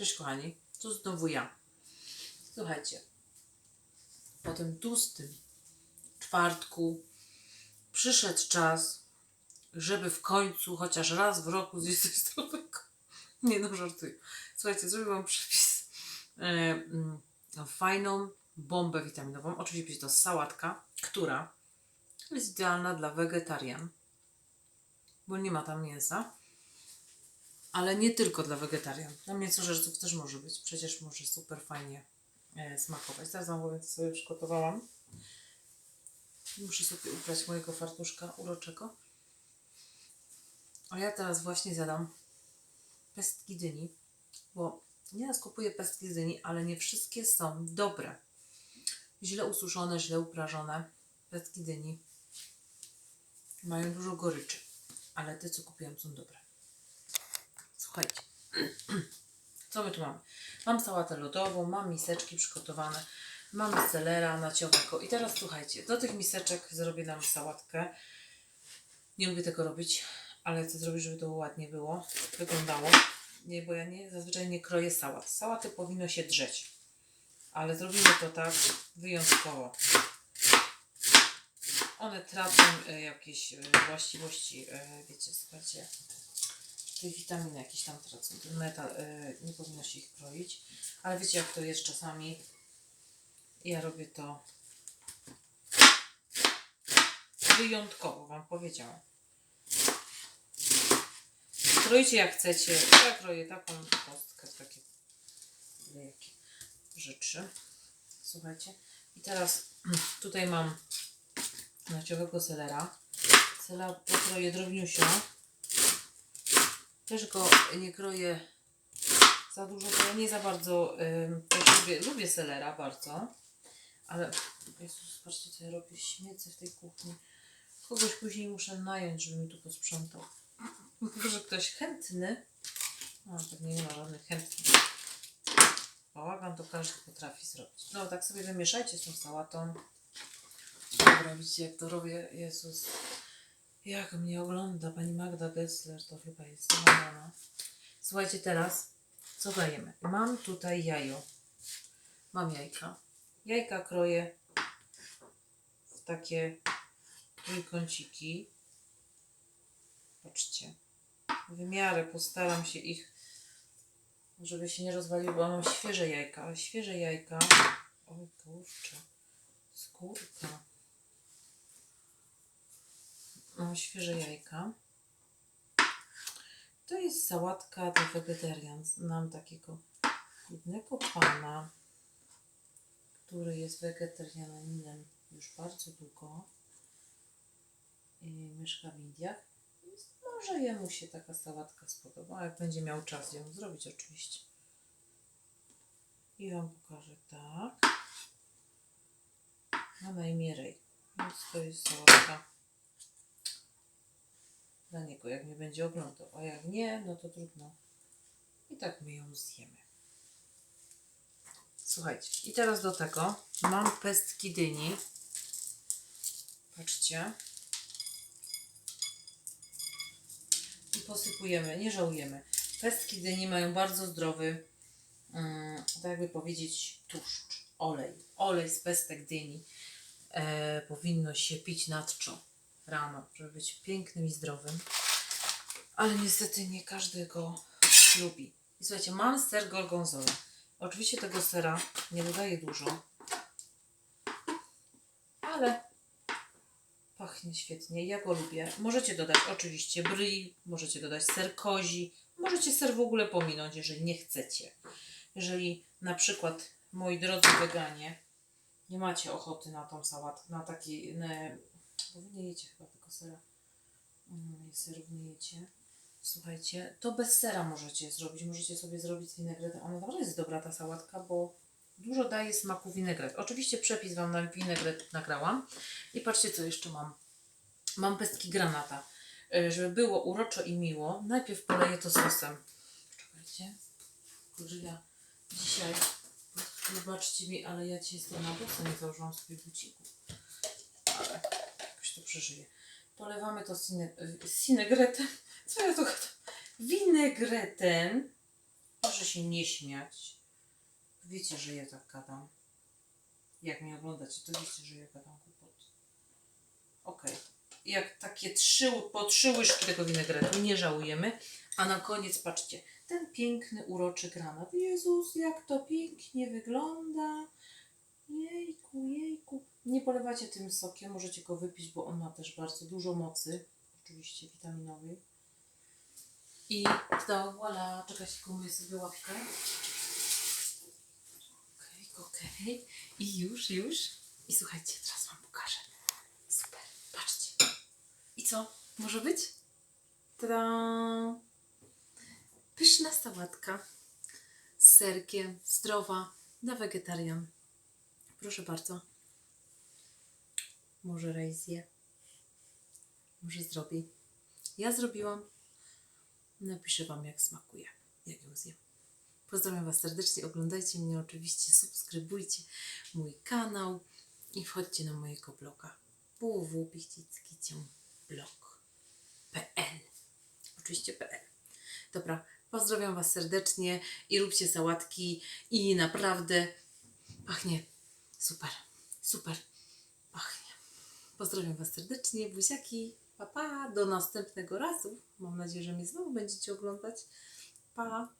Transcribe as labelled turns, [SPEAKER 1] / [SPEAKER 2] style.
[SPEAKER 1] Cześć kochani, to znowu ja. Słuchajcie, po tym tłustym czwartku przyszedł czas, żeby w końcu chociaż raz w roku zjeść coś zdrowego. Nie no, żartuję. Słuchajcie, zrobię wam przepis. E, mm, no, fajną bombę witaminową. Oczywiście będzie to sałatka, która jest idealna dla wegetarian, bo nie ma tam mięsa. Ale nie tylko dla wegetarian. Dla mięsożerców też może być. Przecież może super fajnie e, smakować. Teraz wam sobie przygotowałam. Muszę sobie ubrać mojego fartuszka uroczego. A ja teraz właśnie zjadam pestki dyni, bo nieraz kupuję pestki dyni, ale nie wszystkie są dobre. Źle ususzone, źle uprażone pestki dyni mają dużo goryczy, ale te, co kupiłam, są dobre. Słuchajcie, co my tu mamy? Mam sałatę lodową, mam miseczki przygotowane, mamy selera naciowego i teraz słuchajcie, do tych miseczek zrobię nam sałatkę. Nie lubię tego robić, ale chcę zrobić, żeby to ładnie było, wyglądało. Nie, bo ja nie, zazwyczaj nie kroję sałat. Sałaty powinno się drzeć, ale zrobimy to tak wyjątkowo. One tracą e, jakieś e, właściwości, e, wiecie, słuchajcie, te witaminy jakieś tam tracą. Metal, e, nie powinno się ich kroić, ale wiecie jak to jest czasami. Ja robię to wyjątkowo, Wam powiedziałam. Krojcie jak chcecie. Ja kroję taką kostkę, takie jakie rzeczy. Słuchajcie. I teraz tutaj mam naciowego selera. Selera pokroję drobniusio. Też go nie kroję za dużo, bo ja nie za bardzo lubię, lubię selera bardzo. Ale Jezus, patrzcie co ja robię, śmiecę w tej kuchni. Kogoś później muszę nająć, żeby mi tu posprzątał. Może ktoś chętny? No, pewnie nie ma żadnych chętnych. Bałagan to każdy potrafi zrobić. No, tak sobie wymieszajcie z tą sałatą. Widzicie jak to robię. Jezus. Jak mnie ogląda pani Magda Gessler, to chyba jest ona. Słuchajcie, teraz co dajemy? Mam tutaj jajo. Mam jajka. Jajka kroję w takie trójkąciki. Patrzcie. W miarę postaram się ich, żeby się nie rozwaliły, bo mam świeże jajka. Świeże jajka. Oj kurczę. Skórka. Mam świeże jajka. To jest sałatka dla wegetarian. Mam takiego jednego pana, który jest wegetarianinem już bardzo długo. I mieszka w Indiach. Może jemu się taka sałatka spodoba, jak będzie miał czas ją zrobić oczywiście. I Wam pokażę tak. Ma na imię. Więc to jest sałatka dla niego, jak mnie będzie oglądał. A jak nie, no to trudno. I tak my ją zjemy. Słuchajcie, i teraz do tego mam pestki dyni. Patrzcie. I posypujemy, nie żałujemy. Pestki dyni mają bardzo zdrowy, mm, tak jakby powiedzieć, tłuszcz, olej. Olej z pestek dyni e, powinno się pić nadczo rano, żeby być pięknym i zdrowym. Ale niestety nie każdy go lubi. I słuchajcie, mam ser gorgonzola. Oczywiście tego sera nie dodaję dużo, ale pachnie świetnie. Ja go lubię. Możecie dodać oczywiście brie, możecie dodać ser kozi, możecie ser w ogóle pominąć, jeżeli nie chcecie. Jeżeli na przykład, moi drodzy weganie, nie macie ochoty na tą sałatę, na taki, ne, bo wy nie jecie chyba tego sera. Mm, nie jecie. Słuchajcie, to bez sera możecie zrobić. Możecie sobie zrobić z winegretem. Ona naprawdę jest dobra ta sałatka, bo dużo daje smaku winegret. Oczywiście przepis Wam na winegret nagrałam. I patrzcie, co jeszcze mam. Mam pestki granata. E, Żeby było uroczo i miło, najpierw poleję to sosem. Czekajcie. Kurczę, ja dzisiaj, wybaczcie mi, ale ja dzisiaj jestem na boso, nie założyłam sobie bucików. Ale to przeżyję. Polewamy to sine, sinegretem. Co ja tu gadam? Winegretem. Proszę się nie śmiać. Wiecie, że ja tak gadam. Jak mnie oglądacie, to wiecie, że ja gadam głupoty. Okej. Jak takie trzy, po trzy łyżki tego winegretu, nie żałujemy. A na koniec, patrzcie, ten piękny, uroczy granat. Jezus, jak to pięknie wygląda. Jejku, jejku. Nie polewacie tym sokiem, możecie go wypić, bo on ma też bardzo dużo mocy, oczywiście witaminowej. I to, voilà, czekajcie, umyję sobie łapkę. Okej, okej. I już, już. I słuchajcie, teraz wam pokażę. Super, patrzcie. I co? Może być? Tada! Pyszna sałatka z serkiem, zdrowa, na wegetarian. Proszę bardzo. Może Rej zje. Może zrobi. Ja zrobiłam. Napiszę Wam, jak smakuje, jak ją zjem. Pozdrawiam Was serdecznie. Oglądajcie mnie oczywiście, subskrybujcie mój kanał i wchodźcie na mojego bloga www.pichcickiciąblog.pl Oczywiście PL. Dobra, pozdrawiam Was serdecznie i róbcie sałatki i naprawdę pachnie super, super pachnie. Pozdrawiam Was serdecznie, buziaki, pa pa, do następnego razu. Mam nadzieję, że mnie znowu będziecie oglądać. Pa!